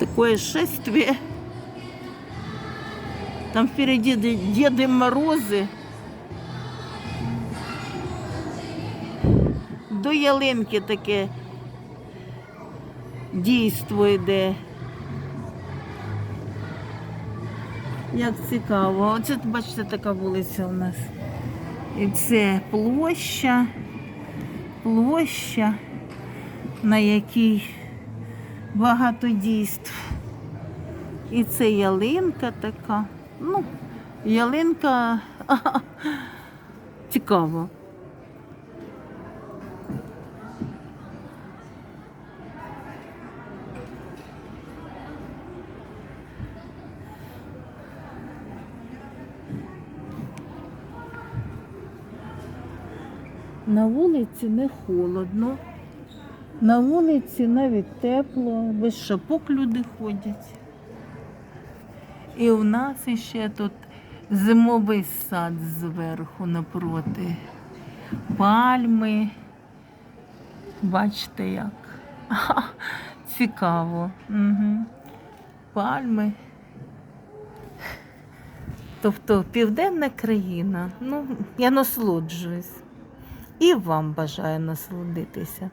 такое шествие. Там впереди Деды Морози. До ялинки таке дійство йде. Як цікаво. Оце, бачите, така вулиця у нас. І це площа, площа, на якій багато дійств. І це ялинка така. Ну, ялинка цікаво. На вулиці не холодно. На вулиці навіть тепло, без шапок люди ходять. І у нас ще тут зимовий сад зверху напроти. Пальми. Бачите як. Цікаво. Угу. Пальми. Тобто південна країна. Ну, я насолоджуюсь. І вам бажаю насолодитися.